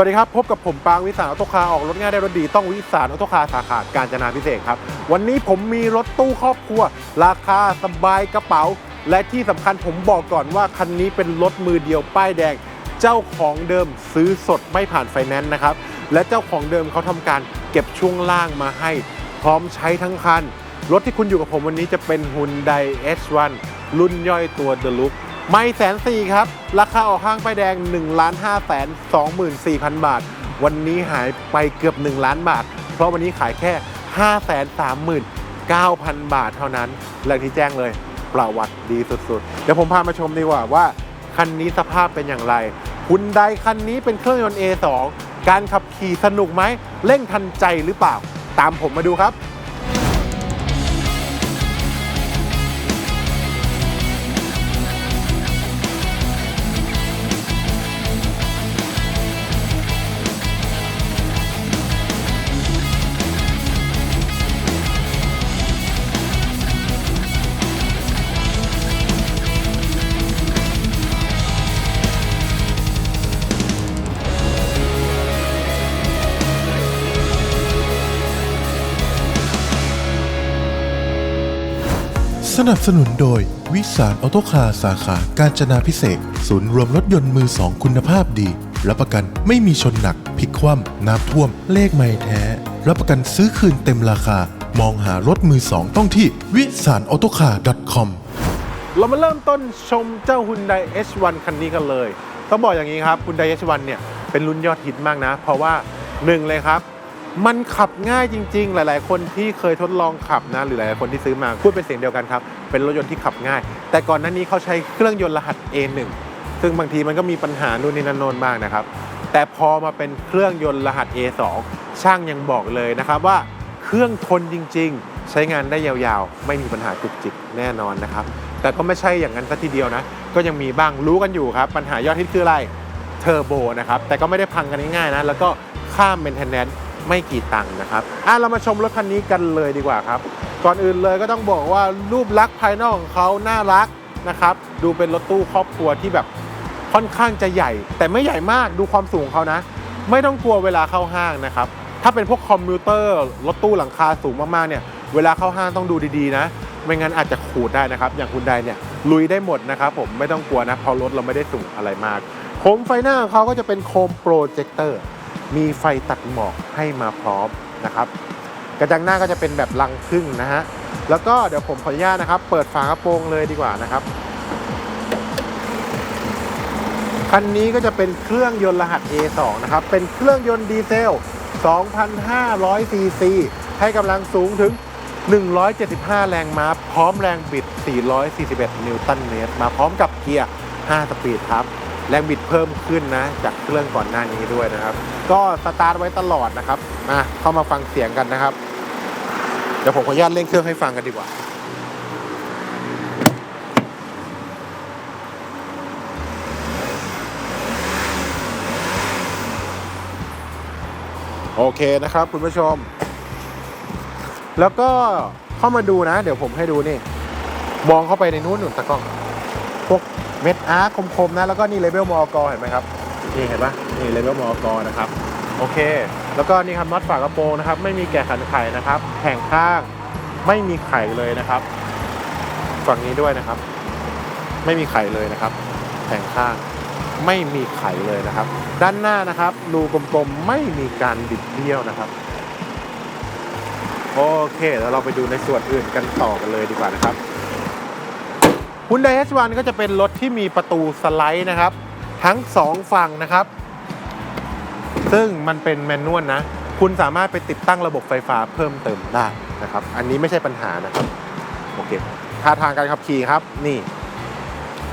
วัสดีครับ พบกับผมปางวิสารออโตคาออกรถง่ายได้รถดีต้องวิสารออโตคาสาขาการจนาพิเศษครับ วันนี้ผมมีรถตู้ครอบครัว ราคาสบายกระเป๋า และที่สำคัญผมบอกก่อนว่าคันนี้เป็นรถมือเดียวป้ายแดง เจ้าของเดิมซื้อสดไม่ผ่านไฟแนนซ์นะครับ และเจ้าของเดิมเขาทำการเก็บช่วงล่างมาให้ พร้อมใช้ทั้งคัน รถที่คุณอยู่กับผมวันนี้จะเป็น Hyundai H1 รุ่นย่อยตัว The Look ไม่แสนสี่ครับ ราคาออกห้างป้ายแดง1ล้าน5แสน24,000 บาท วันนี้หายไปเกือบ 1 ล้านบาท เพราะวันนี้ขายแค่ 5 3 9,000 บาทเท่านั้นแรงที่แจ้งเลยประวัติดีสุดๆ เดี๋ยวผมพามาชมดีกว่าว่า คันนี้สภาพเป็นอย่างไรคุณใดคันนี้เป็นเครื่องยนต์ A2 การขับขี่สนุกไหมเร่งทันใจหรือเปล่า ตามผมมาดูครับ นับสนุนโดย วิสารออโตคาสาขาการจนาพิเศษ ศูนย์รวมรถยนต์มือสองคุณภาพดีรับประกันไม่มีชนหนักพลิกคว่ำน้ำท่วม เลขไม่แท้ รับประกันซื้อคืนเต็มราคา มองหารถมือสองต้องที่วิสารออโตคา .com เรามาเริ่มต้นชมเจ้า Hyundai H1 คันนี้กันเลย ต้องบอกอย่างนี้ครับ Hyundai H1 เนี่ยเป็นรุ่นยอดฮิตมากนะ เพราะว่าหนึ่งเลยครับ มันขับง่ายจริง ๆ หลาย ๆ คนที่เคยทดลองขับนะ หรือหลาย ๆ คนที่ซื้อมาพูดเป็นเสียงเดียวกันครับ เป็นรถยนต์ที่ขับง่าย แต่ก่อนหน้านี้เขาใช้เครื่องยนต์รหัส A1 ซึ่งบางทีมันก็มีปัญหานู่นนี่นั่นโนนบ้างนะครับ แต่พอมาเป็นเครื่องยนต์รหัส A2 ช่างยังบอกเลยนะครับว่าเครื่องทนจริง ๆ ใช้งานได้ยาวๆ ไม่มีปัญหาจุกจิกแน่นอนนะครับ แต่ก็ไม่ใช่อย่างนั้นซะทีเดียวนะ ก็ยังมีบ้างรู้กันอยู่ครับ ปัญหายอดฮิตคืออะไรเทอร์โบนะครับแต่ก็ไม่ได้พังกันง่ายๆนะแล้วก็ค่า maintenance ไม่กี่ตังค์นะครับอะเรามาชมรถคันนี้กันเลยดีกว่าครับ ก่อนอื่นเลยก็ต้องบอกว่ารูปลักษณ์ภายนอกของเขาน่ารักนะครับ ดูเป็นรถตู้ครอบครัวที่แบบค่อนข้างจะใหญ่ แต่ไม่ใหญ่มากดูความสูงเขานะ ไม่ต้องกลัวเวลาเข้าห้างนะครับ ถ้าเป็นพวกคอมพิวเตอร์รถตู้หลังคาสูงมากๆเนี่ยเวลาเข้าห้างต้องดูดีๆนะ ไม่งั้นอาจจะขูดได้นะครับ อย่างคุณใดเนี่ยลุยได้หมดนะครับผมไม่ต้องกลัวนะเพราะรถเราไม่ได้สูงอะไรมากโคมไฟหน้าของเขาก็จะเป็นโคมโปรเจคเตอร์ มีไฟตัดหมอกให้มาพร้อมนะครับ กระจังหน้าก็จะเป็นแบบลังพึ่งนะฮะแล้วก็เดี๋ยวผมขออนุญาตนะครับ เปิดฝากระโปรงเลยดีกว่านะครับคันนี้ก็จะเป็นเครื่องยนต์รหัส A2 นะครับ เป็นเครื่องยนต์ดีเซล 2,500 ซีซี ให้กำลังสูงถึง 175 แรงม้า พร้อมแรงบิด 441 นิวตันเมตร มาพร้อมกับเกียร์ 5 สปีดครับ แรงบิดเพิ่มขึ้นนะ จากเครื่องก่อนหน้านี้ด้วยนะครับ ก็สตาร์ทไว้ตลอดนะครับมาเข้ามาฟังเสียงกันนะครับ เดี๋ยวผมขออนุญาตเร่งเครื่องให้ฟังกันดีกว่าโอเคนะครับคุณผู้ชม แล้วก็เข้ามาดูนะ เดี๋ยวผมให้ดูนี่ มองเข้าไปในนู้นหนุนตะกล้องพวก เม็ดอาร์คมๆนะแล้วก็นี่เลเวลมอกเห็นไหมครับนี่เห็นปะนี่เลเวลมอกนะครับโอเค แล้วก็นี่ครับน็อตฝากระโปรงนะครับ ไม่มีแกะขันไข่นะครับแข่งข้างไม่มีไข่เลยนะครับ ฝั่งนี้ด้วยนะครับ ไม่มีไข่เลยนะครับแข่งข้างไม่มีไข่เลยนะครับ ด้านหน้านะครับรูกลมๆไม่มีการบิดเบี้ยวนะครับโอเคแล้วเราไปดูในส่วนอื่นกันต่อกันเลยดีกว่านะครับ Hyundai H1 ก็จะเป็นรถที่มีประตูสไลด์นะครับ ทั้ง 2 ฝั่งนะครับ ซึ่งมันเป็นแมนนวลนะ คุณสามารถไปติดตั้งระบบไฟฟ้าเพิ่มเติมได้นะครับ อันนี้ไม่ใช่ปัญหานะครับ โอเคท่าทางการขับขี่ครับ นี่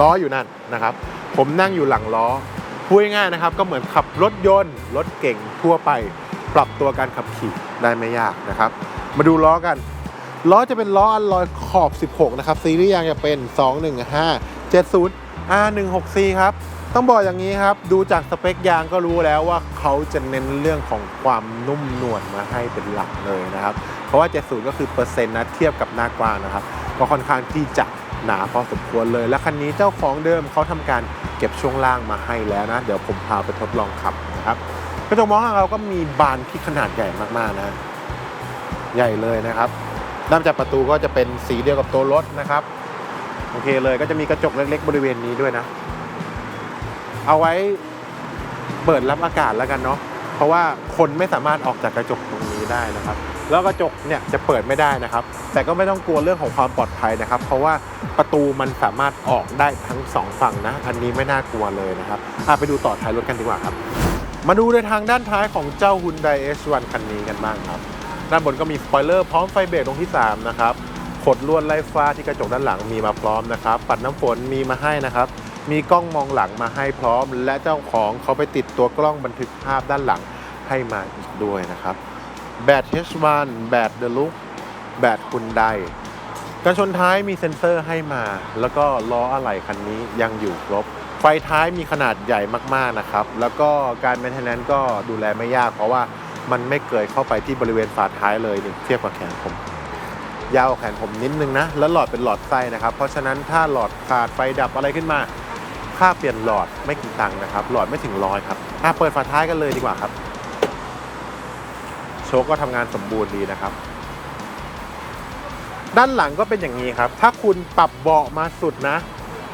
ล้ออยู่นั่นนะครับ ผมนั่งอยู่หลังล้อพูดง่ายๆนะครับ ก็เหมือนขับรถยนต์รถเก่งทั่วไป ปรับตัวการขับขี่ได้ไม่ยากนะครับ มาดูล้อกัน ล้อจะเป็นล้ออัลลอยขอบ 16 นะครับ ซีรีส์ยางจะเป็น 215 70 R164 ครับ ต้องบอกอย่างนี้ครับ ดูจากสเปคยางก็รู้แล้วว่าเขาจะเน้นเรื่องของความนุ่มนวลมาให้เป็นหลักเลยนะครับ เพราะว่า 70 ก็คือเปอร์เซ็นต์นะเทียบกับหน้ากว้างนะครับ ก็ค่อนข้างที่จะหนาพอสมควรเลย และคันนี้เจ้าของเดิมเขาทำการเก็บช่วงล่างมาให้แล้วนะ เดี๋ยวผมพาไปทดลองขับนะครับกระจกมองข้างเราก็มีบานที่ขนาดใหญ่มากๆนะ ใหญ่เลยนะครับ ด้านจากประตูก็จะเป็นสีเดียวกับตัวรถนะครับ โอเคเลยก็จะมีกระจกเล็ก ๆ บริเวณนี้ด้วยนะ เอาไว้เปิดรับอากาศแล้วกันเนาะเพราะว่าคนไม่สามารถออกจากกระจกตรงนี้ได้นะครับ แล้วกระจกเนี่ยจะเปิดไม่ได้นะครับ แต่ก็ไม่ต้องกลัวเรื่องของความปลอดภัยนะครับ เพราะว่าประตูมันสามารถออกได้ทั้งสองฝั่งนะ อันนี้ไม่น่ากลัวเลยนะครับอะไปดูต่อท้ายรถกันดีกว่าครับ มาดูในทางด้านท้ายของเจ้า Hyundai H1 คันนี้กันบ้างครับ ด้านบนก็มีสปอยเลอร์พร้อมไฟเบรกตรงที่ 3 นะครับขดลวดไล่ฟ้าที่กระจกด้านหลังมีมาพร้อมนะครับ ปัดน้ำฝนมีมาให้นะครับ มีกล้องมองหลังมาให้พร้อม และเจ้าของเขาไปติดตัวกล้องบันทึกภาพด้านหลังให้มาอีกด้วยนะครับแบต H1 แบต The Look แบตคุณไดกันชนท้ายมีเซ็นเซอร์ให้มา แล้วก็ล้ออะไหล่คันนี้ยังอยู่ครบ ไฟท้ายมีขนาดใหญ่มากๆนะครับ แล้วก็การแมนเทนแนนก็ดูแลไม่ยากเพราะว่า มันไม่เกิดเข้าไปที่บริเวณฝาท้ายเลยนี่เทียบกับแขนผม ยาวกว่าแขนผมนิดนึงนะ แล้วหลอดเป็นหลอดไส้นะครับ เพราะฉะนั้นถ้าหลอดขาดไฟดับอะไรขึ้นมา ค่าเปลี่ยนหลอดไม่กี่ตังค์นะครับ หลอดไม่ถึงร้อยครับอะเปิดฝาท้ายกันเลยดีกว่าครับ โชคก็ทำงานสมบูรณ์ดีนะครับ ด้านหลังก็เป็นอย่างนี้ครับ ถ้าคุณปรับเบาะมาสุดนะ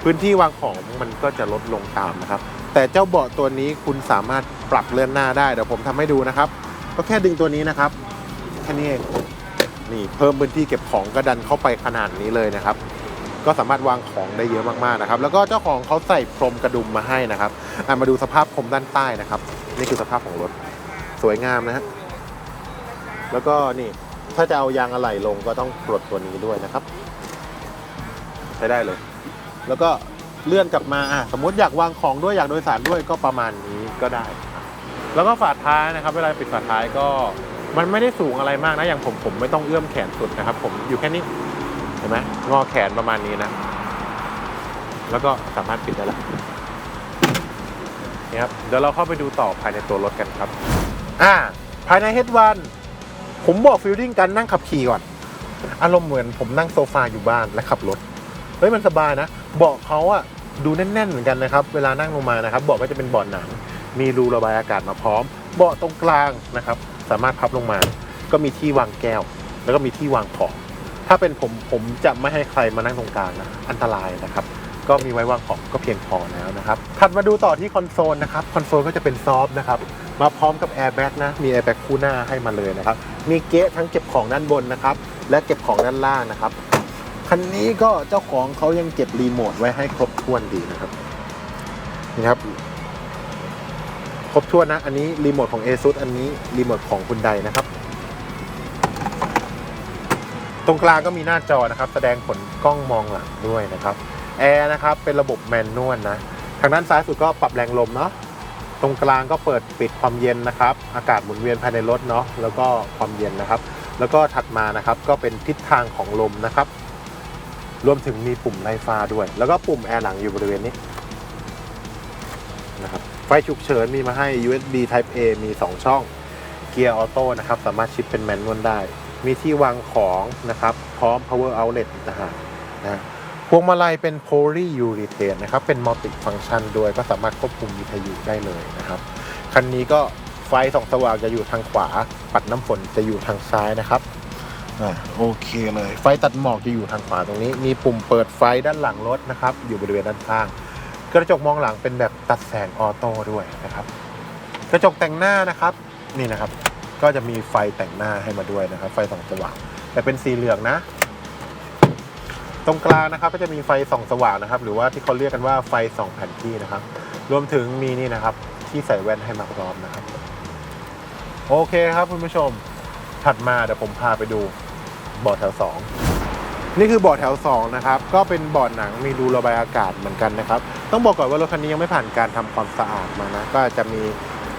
พื้นที่วางของมันก็จะลดลงตามนะครับ แต่เจ้าเบาะตัวนี้คุณสามารถปรับเลื่อนหน้าได้เดี๋ยวผมทำให้ดูนะครับ ก็แค่ดึงตัวนี้นะครับแค่นี้เองนี่เพิ่มพื้นที่เก็บของก็ดันเข้าไปขนาดนี้เลยนะครับ ก็สามารถวางของได้เยอะมากๆนะครับ แล้วก็เจ้าของเขาใส่พรมกระดุมมาให้นะครับมาดูสภาพพรมด้านใต้นะครับ นี่คือสภาพของรถสวยงามนะฮะแล้วก็นี่ถ้าจะเอายางอะไหล่ลงก็ต้องปลดตัวนี้ด้วยนะครับ ใช้ได้เลย แล้วก็เลื่อนกลับมาอะสมมติอยากวางของด้วยอยากโดยสารด้วยก็ประมาณนี้ก็ได้ แล้วก็ฝาท้ายนะครับ เวลาปิดฝาท้ายก็มันไม่ได้สูงอะไรมากนะ อย่างผมผมไม่ต้องเอื้อมแขนสุดนะครับ ผมอยู่แค่นี้เห็นไหมงอแขนประมาณนี้นะ แล้วก็สามารถปิดได้แล้วนี่ครับเดี๋ยวเราเข้าไปดูต่อภายในตัวรถกันครับ อ่า ภายใน H1 ผมบอกฟิลลิ่งการนั่งขับขี่ก่อน อารมณ์เหมือนผมนั่งโซฟาอยู่บ้านและขับรถเฮ้ยมันสบายนะเบาะเขาอะดูแน่นๆเหมือนกันนะครับ เวลานั่งลงมานะครับเบาะก็จะเป็นเบาะหนัง มีรูระบายอากาศมาพร้อม เบาะตรงกลางนะครับ สามารถพับลงมา ก็มีที่วางแก้ว แล้วก็มีที่วางของ ถ้าเป็นผมผมจะไม่ให้ใครมานั่งตรงกลางนะอันตรายนะครับ ก็มีไว้วางของก็เพียงพอแล้วนะครับถัดมาดูต่อที่คอนโซลนะครับคอนโซลก็จะเป็นซอฟต์นะครับมาพร้อมกับแอร์แบ็กนะมีแอร์แบ็กคู่หน้าให้มาเลยนะครับมีเก๊ะทั้งเก็บของด้านบนนะครับและเก็บของด้านล่างนะครับคันนี้ก็เจ้าของเขายังเก็บรีโมทไว้ให้ครบถ้วนดีนะครับนี่ครับ ครบถ้วนนะ อันนี้รีโมทของ ASUS อันนี้รีโมทของคุณใดนะครับ ตรงกลางก็มีหน้าจอนะครับ แสดงผลกล้องมองหลังด้วยนะครับแอร์นะครับเป็นระบบแมนนวลนะ ทางด้านซ้ายสุดก็ปรับแรงลมเนาะตรงกลางก็เปิดปิดความเย็นนะครับ อากาศหมุนเวียนภายในรถเนาะแล้วก็ความเย็นนะครับ แล้วก็ถัดมานะครับก็เป็นทิศทางของลมนะครับ รวมถึงมีปุ่มไล่ฟ้าด้วย แล้วก็ปุ่มแอร์หลังอยู่บริเวณนี้นะครับ ฟฉุกเฉินมีมาให้ USB Type A มี 2 ช่อง เกียร์ออโต้นะครับ สามารถชิปเป็นแมนนวลได้ มีที่วางของนะครับ พร้อม power outlet อีกต่างหากนะพวงมาลัยเป็น poly urethane นะครับ เป็น multi function ด้วย ก็สามารถควบคุมวิทยุได้เลยนะครับ คันนี้ก็ไฟส่องสว่างจะอยู่ทางขวา ปัดน้ำฝนจะอยู่ทางซ้ายนะครับอ่าโอเคเลย ไฟตัดหมอกจะอยู่ทางขวาตรงนี้ มีปุ่มเปิดไฟด้านหลังรถนะครับ อยู่บริเวณด้านข้าง กระจกมองหลังเป็นแบบตัดแสงออโต้ด้วยนะครับ กระจกแต่งหน้านะครับนี่นะครับ ก็จะมีไฟแต่งหน้าให้มาด้วยนะครับ ไฟส่องสว่างแต่เป็นสีเหลืองนะ ตรงกลางนะครับก็จะมีไฟส่องสว่างนะครับ หรือว่าที่เขาเรียกกันว่าไฟส่องแผนที่นะครับ รวมถึงมีนี่นะครับ ที่ใส่แว่นให้มาพร้อมนะครับ โอเคครับคุณผู้ชมถัดมาเดี๋ยวผมพาไปดูเบาะแถว 2 นี่คือเบาะแถว 2 นะครับ ก็เป็นเบาะหนังมีรูระบายอากาศเหมือนกันนะครับ ต้องบอกก่อนว่ารถคันนี้ยังไม่ผ่านการทำความสะอาดมานะ ก็จะมี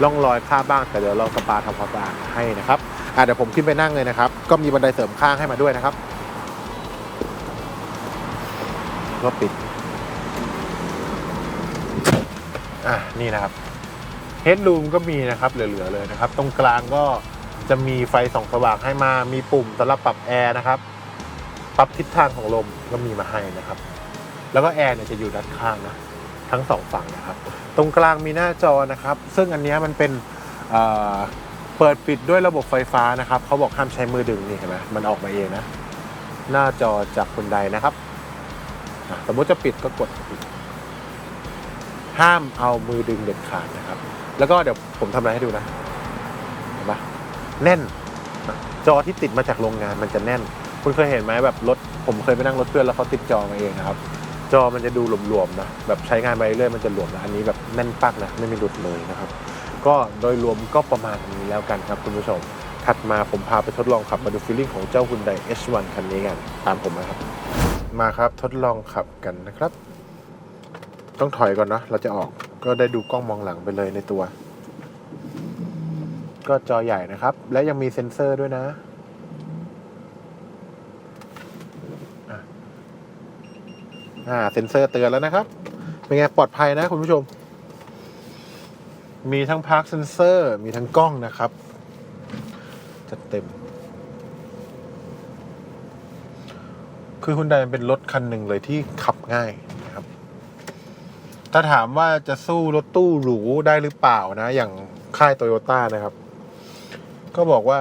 ร่องรอยค่าบบ้าง แต่เดี๋ยวเราสปาทำความสะอาดให้นะครับอะเดี๋ยวผมขึ้นไปนั่งเลยนะครับ ก็มีบันไดเสริมข้างให้มาด้วยนะครับ ก็ปิด อะนี่นะครับเฮดรูมก็มีนะครับเหลือๆเลยนะครับ ตรงกลางก็จะมีไฟส่องสว่างให้มา มีปุ่มสำหรับปรับแอร์นะครับ ปรับทิศทางของลมก็มีมาให้นะครับ แล้วก็แอร์เนี่ยจะอยู่ด้านข้างนะ ทั้งสองฝั่งนะครับ ตรงกลางมีหน้าจอนะครับ ซึ่งอันนี้มันเป็นเเปิดปิดด้วยระบบไฟฟ้านะครับเขาบอกห้ามใช้มือดึงนี่เห็นไหมมันออกมาเองนะ หน้าจอจากคนใดนะครับสมมติจะปิดก็กดปิดห้ามเอามือดึงเด็ดขาดนะครับ แล้วก็เดี๋ยวผมทำอะไรให้ดูนะเห็นปะแน่น จอที่ติดมาจากโรงงานมันจะแน่น คุณเคยเห็นไหมแบบรถผมเคยไปนั่งรถเพื่อนแล้วเขาติดจอมาเองนะครับ จอมันจะดูหลวมๆนะแบบใช้งานไปเรื่อยๆมันจะหลวมนะอันนี้แบบแน่นปักนะไม่มีหลุดเลยนะครับ ก็โดยรวมก็ประมาณนี้แล้วกันครับคุณผู้ชม ถัดมาผมพาไปทดลองขับมาดูฟีลลิ่งของเจ้า Hyundai H1 คันนี้กันตามผมมาครับ มาครับทดลองขับกันนะครับ ต้องถอยก่อนนะเราจะออกก็ได้ดูกล้องมองหลังไปเลยในตัว ก็จอใหญ่นะครับ และยังมีเซ็นเซอร์ด้วยนะ อ่าเซ็นเซอร์เตือนแล้วนะครับ เป็นไงปลอดภัยนะคุณผู้ชม มีทั้งพาร์คเซนเซอร์มีทั้งกล้องนะครับจัดเต็ม คือคุณไดมันเป็นรถคันหนึ่งเลยที่ขับง่ายนะครับ ถ้าถามว่าจะสู้รถตู้หรูได้หรือเปล่านะ อย่างค่ายโตโยต้านะครับ ก็บอกว่า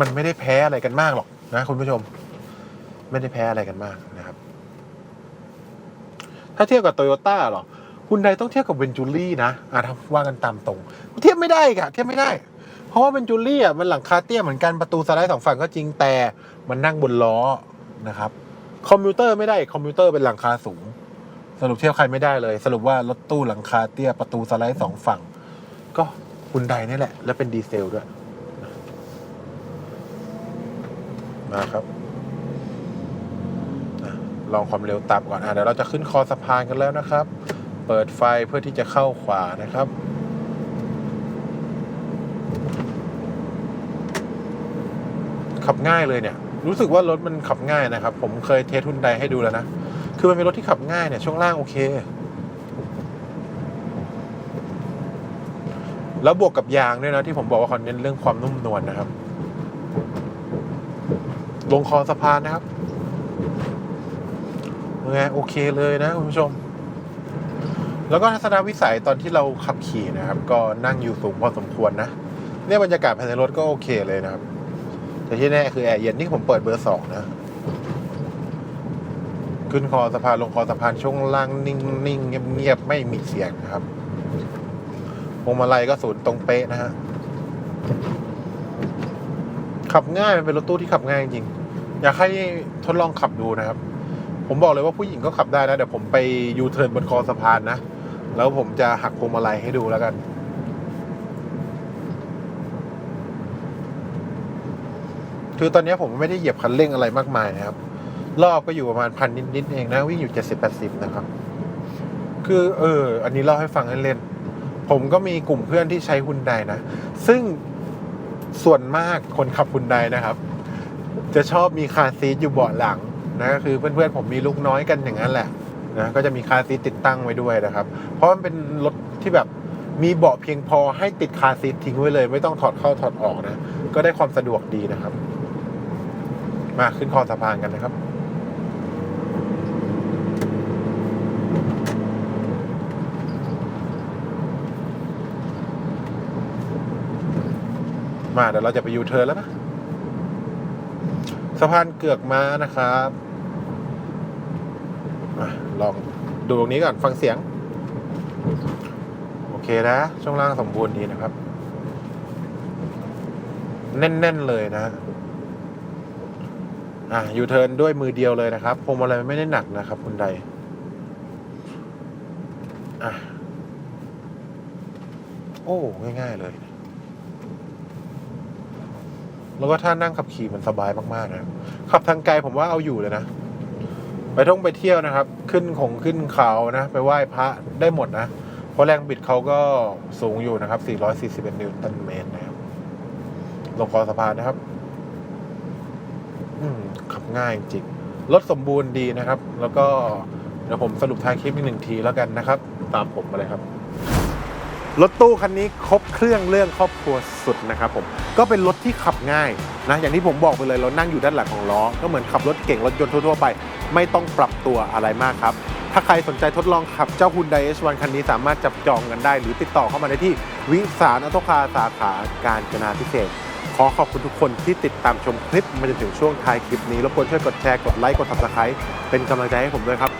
มันไม่ได้แพ้อะไรกันมากหรอกนะคุณผู้ชม ไม่ได้แพ้อะไรกันมากนะครับ ถ้าเทียบกับโตโยต้าหรอคุณไดต้องเทียบกับเวนจูรี่นะอะถ้าว่ากันตามตรง เทียบไม่ได้ค่ะเทียบไม่ได้ เพราะว่าเวนจูรี่อะมันหลังคาเตี้ยเหมือนกันประตูสไลด์สองฝั่งก็จริงแต่มันนั่งบนล้อนะครับคอมพิวเตอร์ไม่ได้คอมพิวเตอร์เป็นหลังคาสูง สรุปเทียบใครไม่ได้เลย สรุปว่ารถตู้หลังคาเตี้ยประตูสไลด์สองฝั่ง ก็คุณไดนี่แหละ และเป็นดีเซลด้วยมาครับ ลองความเร็วต่ำก่อนอะเดี๋ยวเราจะขึ้นคอสะพานกันแล้วนะครับ เปิดไฟเพื่อที่จะเข้าขวานะครับขับง่ายเลยเนี่ย รู้สึกว่ารถมันขับง่ายนะครับ ผมเคยเทสทุนไดให้ดูแล้วนะ คือมันเป็นรถที่ขับง่ายเนี่ย ช่วงล่างโอเค แล้วบวกกับยางด้วยนะ ที่ผมบอกว่าเขาเน้นเรื่องความนุ่มนวลนะครับ ลงคอสะพานนะครับ ไงโอเคเลยนะคุณผู้ชม แล้วก็ทัศนวิสัยตอนที่เราขับขี่นะครับ ก็นั่งอยู่สูงพอสมควรนะเนี่ยบรรยากาศภายในรถก็โอเคเลยนะครับ แต่ที่แน่คือแอร์เย็นนี่ผมเปิดเบอร์สองนะ ขึ้นคอสะพานลงคอสะพานช่วงล่างนิ่งนิ่งเงียบเงียบไม่มีเสียงนะครับพวงมาลัยก็ศูนย์ตรงเป๊ะนะฮะขับง่ายมันเป็นรถตู้ที่ขับง่ายจริง อยากให้ทดลองขับดูนะครับ ผมบอกเลยว่าผู้หญิงก็ขับได้นะเดี๋ยวผมไปยูเทิร์นบนคอสะพานนะ แล้วผมจะหักพวงมาลัยให้ดูแล้วกันคือตอนนี้ผมไม่ได้เหยียบคันเร่งอะไรมากมายนะครับ รอบก็อยู่ประมาณพันนิดๆเองนะ วิ่งอยู่เจ็ดสิบแปดสิบนะครับ คือเออ อันนี้เล่าให้ฟังเล่นๆผมก็มีกลุ่มเพื่อนที่ใช้ฮุนไดนะ ซึ่งส่วนมากคนขับฮุนไดนะครับ จะชอบมีคาร์ซีทอยู่เบาะหลัง นะก็คือเพื่อนๆผมมีลูกน้อยกันอย่างนั้นแหละนะก็จะมีคาซีติดตั้งไว้ด้วยนะครับ เพราะมันเป็นรถที่แบบมีเบาะเพียงพอให้ติดคาซีททิ้งไว้เลย ไม่ต้องถอดเข้าถอดออกนะ ก็ได้ความสะดวกดีนะครับ มาขึ้นคอสะพานกันนะครับ มาเดี๋ยวเราจะไปยูเทิร์นแล้วนะสะพานเกือกม้านะครับ ลองดูตรงนี้ก่อนฟังเสียง โอเคนะ ช่วงล่างสมบูรณ์ดีนะครับ แน่น ๆ เลยนะอะยูเทิร์นด้วยมือเดียวเลยนะครับพวงมาลัยไม่ได้หนักนะครับคุณใดอะโอ้ง่าย ๆ เลย แล้วก็ท่านั่งขับขี่มันสบายมาก ๆ นะขับทางไกลผมว่าเอาอยู่เลยนะ ไปท่องไปเที่ยวนะครับ ขึ้นของขึ้นเขานะ ไปไหว้พระได้หมดนะ เพราะแรงบิดเขาก็สูงอยู่นะครับ 441 นิวตันเมตรนะครับ ลงคอสะพานนะครับ อืมขับง่ายจริง รถสมบูรณ์ดีนะครับ แล้วก็เดี๋ยวผมสรุปท้ายคลิปอีกหนึ่งทีแล้วกันนะครับ ตามผมมาเลยครับ รถตู้คันนี้ครบเครื่องเรื่องครอบครัวสุดนะครับผมก็เป็นรถที่ขับง่ายนะอย่างที่ผมบอกไปเลยเรานั่งอยู่ด้านหลังของล้อ ก็เหมือนขับรถเก่งรถยนต์ทั่วๆไป ไม่ต้องปรับตัวอะไรมากครับ ถ้าใครสนใจทดลองขับเจ้าฮุนไดเอชวันคันนี้สามารถจับจองกันได้ หรือติดต่อเข้ามาได้ที่วิสารออโตคาสาขาการจนาพิเศษ ขอขอบคุณทุกคนที่ติดตามชมคลิปมาจนถึงช่วงท้ายคลิปนี้รบกวนช่วยกดแชร์กดไลค์กด subscribe เป็นกำลังใจให้ผมด้วยครับ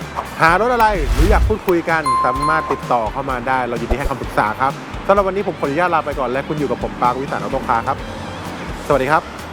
หารถอะไรหรืออยากพูดคุยกันสามารถติดต่อเข้ามาได้ เรายินดีให้คำปรึกษาครับสำหรับวันนี้ผมขออนุญาตลาไปก่อนและคุณอยู่กับผมปาวิสารออโตคาร์ครับ สวัสดีครับ